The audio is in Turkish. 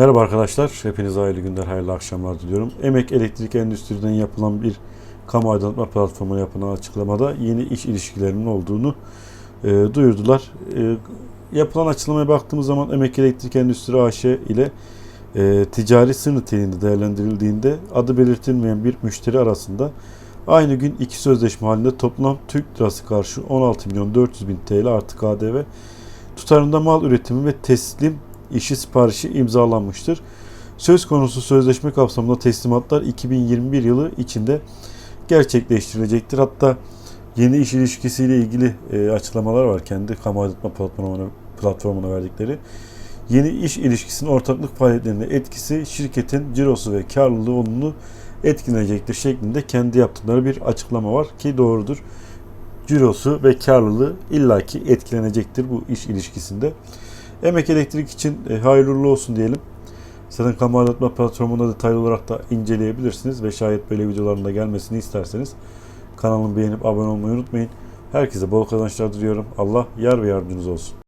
Merhaba arkadaşlar, hepinize hayırlı günler, hayırlı akşamlar diliyorum. Emek Elektrik Endüstri'den yapılan bir kamu aydınlatma platformuna yapılan açıklamada yeni iş ilişkilerinin olduğunu e, duyurdular. E, yapılan açıklamaya baktığımız zaman Emek Elektrik Endüstri AŞ ile e, ticari sır niteliğinde değerlendirildiğinde adı belirtilmeyen bir müşteri arasında aynı gün iki sözleşme halinde toplam Türk lirası karşı 16 milyon 400 bin TL artı KDV tutarında mal üretimi ve teslim işi siparişi imzalanmıştır. Söz konusu sözleşme kapsamında teslimatlar 2021 yılı içinde gerçekleştirilecektir. Hatta yeni iş ilişkisiyle ilgili e, açıklamalar var kendi kamu aydınlatma platformuna, platformuna verdikleri. Yeni iş ilişkisinin ortaklık faaliyetlerine etkisi şirketin cirosu ve karlılığı olumlu etkilenecektir şeklinde kendi yaptıkları bir açıklama var ki doğrudur. Cirosu ve karlılığı illaki etkilenecektir bu iş ilişkisinde. Emek Elektrik için e, hayırlı olsun diyelim. Zaten kamu aydınlatma platformunda detaylı olarak da inceleyebilirsiniz ve şayet böyle videoların da gelmesini isterseniz kanalımı beğenip abone olmayı unutmayın. Herkese bol kazançlar diliyorum. Allah yar ve yardımcınız olsun.